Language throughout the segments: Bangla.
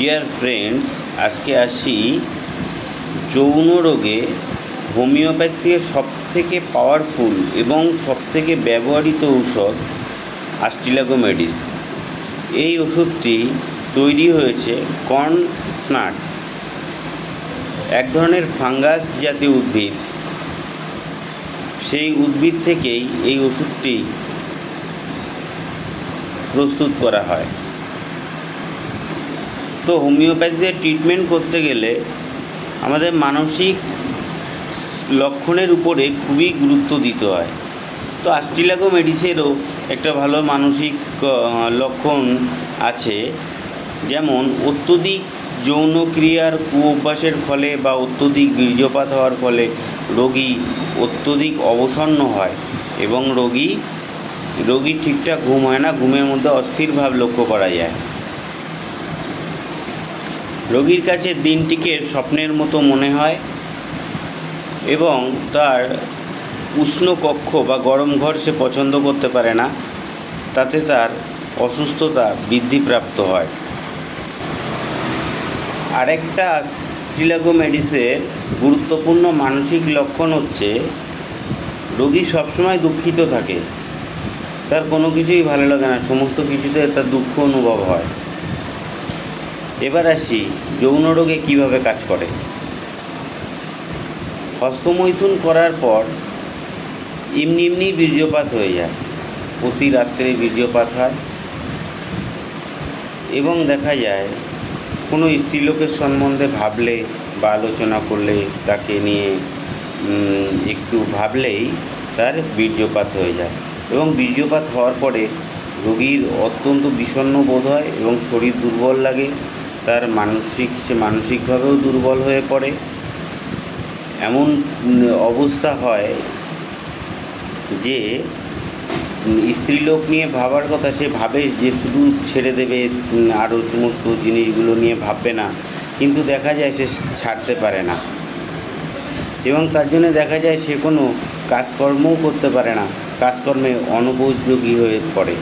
ডিয়ার ফ্রেন্ডস আজকে আসি যৌন রোগে হোমিওপ্যাথি থেকে পাওয়ারফুল এবং সবথেকে ব্যবহৃত ঔষধ আস্টিলাগোমেডিস এই ওষুধটি তৈরি হয়েছে কর্ন স্নাট এক ধরনের ফাঙ্গাস জাতীয় উদ্ভিদ। সেই উদ্ভিদ থেকেই এই ওষুধটি প্রস্তুত করা হয়। তো হোমিওপ্যাথিতে ট্রিটমেন্ট করতে গেলে আমাদের মানসিক লক্ষণের উপরে খুবই গুরুত্ব দিতে হয়। তো আস্টিলাগো মেডিসেরও একটা ভালো মানসিক লক্ষণ আছে। যেমন অত্যধিক যৌন ক্রিয়ার কুঅভ্যাসের ফলে বা অত্যধিক বীর্যপাত হওয়ার ফলে রোগী অত্যধিক অবসন্ন হয় এবং রোগী রোগীর ঠিকঠাক ঘুম হয় না, ঘুমের মধ্যে অস্থির ভাব লক্ষ্য করা যায়। রোগীর কাছে দিনটিকে স্বপ্নের মতো মনে হয় এবং তার উষ্ণ কক্ষ বা গরম ঘর সে পছন্দ করতে পারে না, তাতে তার অসুস্থতা বৃদ্ধিপ্রাপ্ত হয়। আরেকটা স্টিলাগোমেডিসের গুরুত্বপূর্ণ মানসিক লক্ষণ হচ্ছে, রোগী সবসময় দুঃখিত থাকে। তার কোনো কিছুই ভালো লাগে না, সমস্ত কিছুতে তার দুঃখ অনুভব হয়। এবার আসি যৌন রোগে কীভাবে কাজ করে। হস্তমৈথুন করার পর এমনি এমনি বীর্যপাত হয়ে যায়। প্রতি রাত্রে বীর্যপাত হয় এবং দেখা যায় কোনো স্ত্রীলোকের সম্বন্ধে ভাবলে বা আলোচনা করলে তাকে নিয়ে একটু ভাবলেই তার বীর্যপাত হয়ে যায় এবং বীর্যপাত হওয়ার পরে রোগীর অত্যন্ত বিষণ্ণ বোধ হয় এবং শরীর দুর্বল লাগে। তার মানসিক, সে মানসিকভাবেও দুর্বল হয়ে পড়ে। এমন অবস্থা হয় যে, স্ত্রীলোক নিয়ে ভাবার কথা সে ভাবে যে, শুধু ছেড়ে দেবে, আরও সমস্ত জিনিসগুলো নিয়ে ভাববে না। কিন্তু দেখা যায় সে ছাড়তে পারে না। এবং তার জন্য দেখা যায় সে কোনো কাজকর্মও করতে পারে না। কাজকর্মে অনুপযোগী হয়ে পড়ে।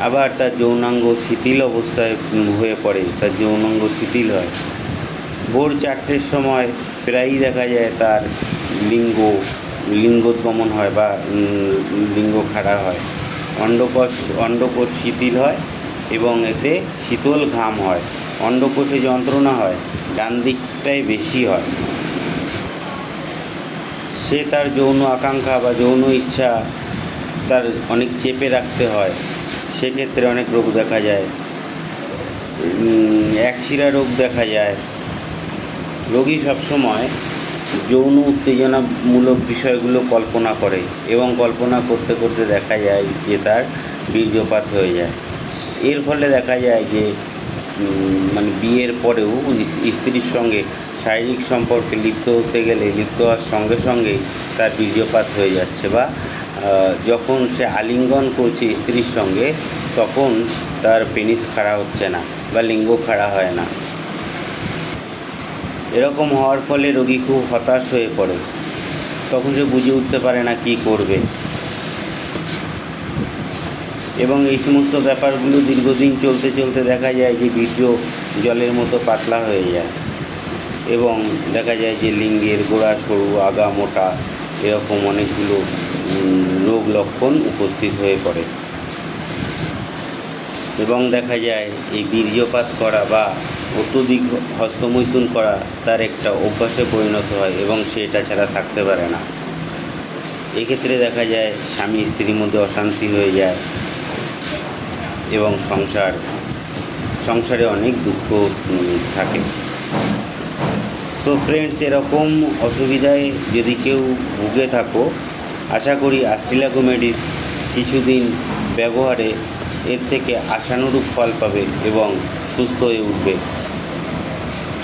আবার তার যৌনাঙ্গ শিথিল অবস্থায় হয়ে পড়ে, তার যৌনাঙ্গ শিথিল হয়। ভোর চারটের সময় প্রায়ই দেখা যায় তার লিঙ্গ লিঙ্গোদ্গমন হয় বা লিঙ্গ খাড়া হয়। অন্ডকোষ অন্ডকোষ শিথিল হয় এবং এতে শীতল ঘাম হয়। অন্ডকোষে যন্ত্রণা হয়, ডান দিকটাই বেশি হয়। সে তার যৌন আকাঙ্ক্ষা বা যৌন ইচ্ছা তার অনেক চেপে রাখতে হয়। সেক্ষেত্রে অনেক রোগ দেখা যায়। একশিরা রোগ দেখা যায়। রোগী সবসময় যৌন উত্তেজনামূলক বিষয়গুলো কল্পনা করে এবং কল্পনা করতে করতে দেখা যায় যে তার বীর্যপাত হয়ে যায়। এর ফলে দেখা যায় যে মানে বিয়ের পরেও স্ত্রীর সঙ্গে শারীরিক সম্পর্কে লিপ্ত হতে গেলে, লিপ্ত হওয়ার সঙ্গে সঙ্গে তার বীর্যপাত হয়ে যাচ্ছে বা যখন সে আলিঙ্গন করছে স্ত্রীর সঙ্গে, তখন তার পেনিস খাড়া হচ্ছে না বা লিঙ্গ খাড়া হয় না। এরকম হওয়ার ফলে রোগী খুব হতাশ হয়ে পড়ে। তখন সে বুঝে উঠতে পারে না কী করবে। এবং এই সমস্ত ব্যাপারগুলো দীর্ঘদিন চলতে চলতে দেখা যায় যে ভিডিও জলের মতো পাতলা হয়ে যায়। এবং দেখা যায় যে লিঙ্গের গোড়া, সরু, আগা, মোটা এরকম অনেকগুলো রোগ লক্ষণ উপস্থিত হয়ে পড়ে। এবং দেখা যায়, এই বীর্যপাত করা বা অত্যধিক হস্তমৈথুন করা তার একটা অভ্যাসে পরিণত হয় এবং সে এটা ছাড়া থাকতে পারে না। এক্ষেত্রে দেখা যায়, স্বামী স্ত্রীর মধ্যে অশান্তি হয়ে যায় এবং সংসার, সংসারে অনেক দুঃখ থাকে। সো ফ্রেন্ডস এরকম অসুবিধায় যদি কেউ ভুগে থাকো আশা করি আস্ট্রিলাগোমেডিস কিছুদিন ব্যবহারে এর থেকে আশানুরূপ ফল পাবে এবং সুস্থ হয়ে উঠবে।